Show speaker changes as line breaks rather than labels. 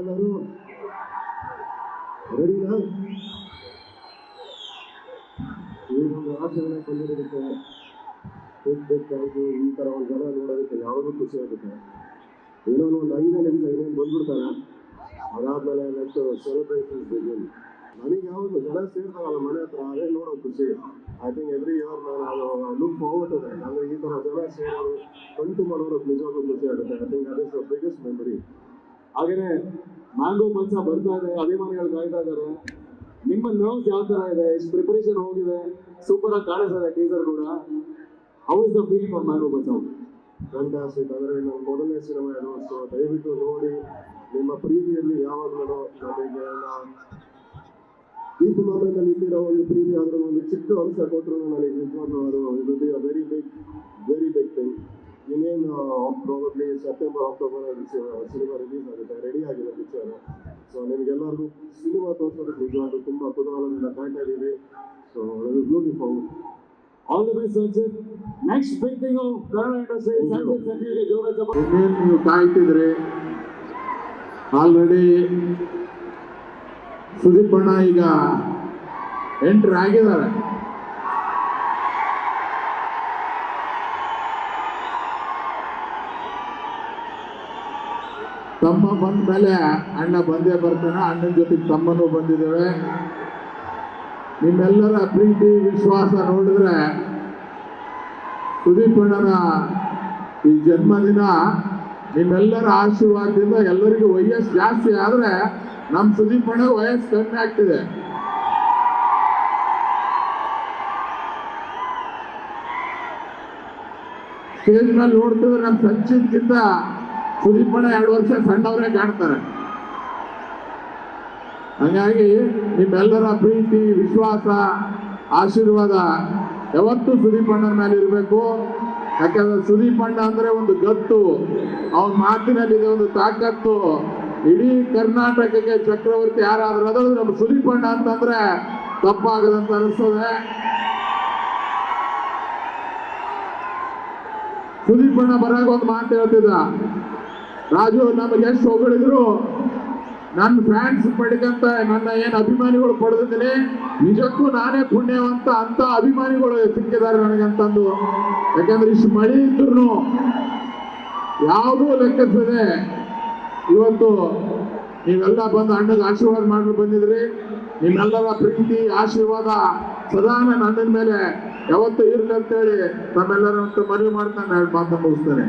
ಎಲ್ಲರೂ ರೆಡಿನಾ ಒಂದು ಆಚರಣೆ ಬಂದಿರೋದಕ್ಕೆ ಹೋಗ್ಬೇಕಾಗಿ ಈ ಥರ ಒಂದು ಜನ ನೋಡೋದಕ್ಕೆ ಯಾವಾಗಲೂ ಖುಷಿ ಆಗುತ್ತೆ. ಏನೋ ಒಂದು ಐದು ನಿಮಿಷ ಏನೇನು ಬಂದ್ಬಿಡ್ತಾರೆ? ಅದಾದ್ಮೇಲೆ ನೆಕ್ಸ್ಟ್ ಸೆಲೆಬ್ರೇಷನ್ಸ್ ಬಿಗಿನ್ ನನಗೆ ಯಾವುದು ಜನ ಸೇರ್ತಾರಲ್ಲ ಮನೆ ಹತ್ರ, ಅದೇ ನೋಡೋ ಖುಷಿ. ಐ ಥಿಂಕ್ ಎವ್ರಿ ಇಯರ್ ನಾನು ಲುಕ್ ಫಾರ್ವರ್ಡ್ ದಟ್ ಅಂದರೆ ಈ ಥರ ಜನ ಸೇರೋದು ಕಂತು ಮಾಡೋದಕ್ಕೆ ನಿಜವಾಗ್ಲೂ ಖುಷಿ ಆಗುತ್ತೆ. I think that is the biggest memory
ಹಾಗೇನೆ ಮ್ಯಾಂಗೋ ಮಂಚ ಬರ್ತಾ ಇದೆ, ಅಭಿಮಾನಿಗಳು ಕಾಯ್ತಾ ಇದ್ದಾರೆ. ನಿಮ್ಮ ನರ್ವ್ಸ್ ಯಾವ ತರ ಇದೆ? ಇಷ್ಟು ಪ್ರಿಪರೇಷನ್ ಹೋಗಿದೆ. ಸೂಪರ್ ಆಗಿ ಕಾಣಿಸ್ತದೆ ಟೀಸರ್ ಕೂಡ. How is the feel for mango ಮಂಚ
ಫ್ಯಾಂಟಾಸ್ಟಿಕ್ ಅಂದರೆ ನಮ್ಮ ಮೊದಲನೇ ಸಿನಿಮಾ ಇದು ಸೊ ದಯವಿಟ್ಟು ನೋಡಿ ನಿಮ್ಮ ಪ್ರೀತಿಯಲ್ಲಿ ಯಾವಾಗಲೂ ನಮಗೆ ಈ ಟೂರ್ನಮೆಂಟಲ್ಲಿ ಇಲ್ಲಿರೋ ಒಂದು ಪ್ರೀತಿ ಅಂತ ಒಂದು ಚಿಕ್ಕ ಅಂಶ ಕೊಟ್ಟರು ನನಗೆ ನಿಜವಾಗ್ಲೂ ಅದು ಇದು be a very big very big probably September October cinema release ಆಗುತ್ತೆ ರೆಡಿ ಆಗಿದೆ ಪಿಕ್ಚರ್ ಸೊ ನಿಮಗೆಲ್ಲರಿಗೂ ಸಿನಿಮಾ ತೋರಿಸೋದಕ್ಕೆ ನಿಜವಾಗ್ಲೂ ತುಂಬ ಕುತೂಹಲದಿಂದ ಕಾಯ್ತಾ ಇದ್ದೀವಿ so looking forward
all the best Sanchit next big thing Kannada industry Sanchit ಸಂಚಿತ್ಗೆ ಜೋರ ಚಪ್ಪಾಳೆ.
ನೀವು ಕಾಯ್ತಿದ್ರಿ. ಆಲ್ರೆಡಿ ಸುದೀಪ್ ಅಣ್ಣ ಈಗ ಎಂಟ್ರ್ ಆಗಿದ್ದಾರೆ. ತಮ್ಮ ಬಂದ ಮೇಲೆ ಅಣ್ಣ ಬಂದೇ ಬರ್ತಾನೆ, ಅಣ್ಣನ ಜೊತೆಗೆ ತಮ್ಮನೂ ಬಂದಿದ್ದೇವೆ. ನಿಮ್ಮೆಲ್ಲರ ಪ್ರೀತಿ, ವಿಶ್ವಾಸ ನೋಡಿದ್ರೆ ಸುದೀಪ್ ಅಣ್ಣನ ಈ ಜನ್ಮದಿನ ನಿಮ್ಮೆಲ್ಲರ ಆಶೀರ್ವಾದದಿಂದ ಎಲ್ಲರಿಗೂ ವಯಸ್ಸು ಜಾಸ್ತಿ ಆದರೆ ನಮ್ಮ ಸುದೀಪ್ ಅಣ್ಣ ವಯಸ್ಸು ಕಮ್ಮಿ ಆಗ್ತಿದೆ. ಸ್ಟೇಜ್ ಮೇಲೆ ನೋಡ್ತಿದ್ರೆ ನಮ್ಮ ಸಂಚಿತ್ಗಿಂತ ಸುದೀಪ್ ಬಣ್ಣ ಎರಡು ವರ್ಷ ಸಣ್ಣವರೇ ಕಾಣ್ತಾರೆ. ಹಾಗಾಗಿ ನಿಮ್ಮೆಲ್ಲರ ಪ್ರೀತಿ, ವಿಶ್ವಾಸ, ಆಶೀರ್ವಾದ ಯಾವತ್ತೂ ಸುದೀಪ್ ಅಣ್ಣನ ಮೇಲೆ ಇರಬೇಕು. ಯಾಕಂದ್ರೆ ಸುದೀಪ್ ಅಣ್ಣ ಅಂದ್ರೆ ಒಂದು ಗತ್ತು. ಅವನ ಮಾತಿನಲ್ಲಿದೆ ಒಂದು ತಾಕತ್ತು. ಇಡೀ ಕರ್ನಾಟಕಕ್ಕೆ ಚಕ್ರವರ್ತಿ ಯಾರಾದ್ರೂ ಅದ್ರ ನಮ್ಮ ಸುದೀಪ್ ಅಣ್ಣ ಅಂತಂದ್ರೆ ತಪ್ಪಾಗದಂತ ಅನಿಸ್ತದೆ. ಸುದೀಪ್ ಅಣ್ಣ ಬರಾಗ ಒಂದು ಮಾತು ಹೇಳ್ತಿದ್ದ. ರಾಜು, ನಮಗೆ ಎಷ್ಟು ಹೊಗಳಿದ್ರು ನನ್ನ ಫ್ಯಾನ್ಸ್ ಪಡೆದಂತ ನನ್ನ ಏನು ಅಭಿಮಾನಿಗಳು ಪಡೆದಿದ್ದೀನಿ ನಿಜಕ್ಕೂ ನಾನೇ ಪುಣ್ಯವಂತ ಅಂತ ಅಭಿಮಾನಿಗಳು ಸಿಕ್ಕಿದ್ದಾರೆ ನನಗಂತಂದು. ಯಾಕಂದ್ರೆ ಇಷ್ಟು ಮಳೆ ಇದ್ರು ಯಾವುದೂ ಲೆಕ್ಕಿಸದೆ ಇವತ್ತು ನೀವೆಲ್ಲ ಬಂದು ಅಣ್ಣಗೆ ಆಶೀರ್ವಾದ ಮಾಡಲು ಬಂದಿದ್ರಿ. ನಿಮ್ಮೆಲ್ಲರ ಪ್ರೀತಿ, ಆಶೀರ್ವಾದ ಸದಾ ನನ್ನ ಅಣ್ಣನ ಮೇಲೆ ಯಾವತ್ತೂ ಇರಲಿ ಅಂತೇಳಿ ತಮ್ಮೆಲ್ಲರ ಮನವಿ ಮಾಡ್ತಾ ನಾನು ಮಾತನ್ನು ಮುಗಿಸ್ತೇನೆ.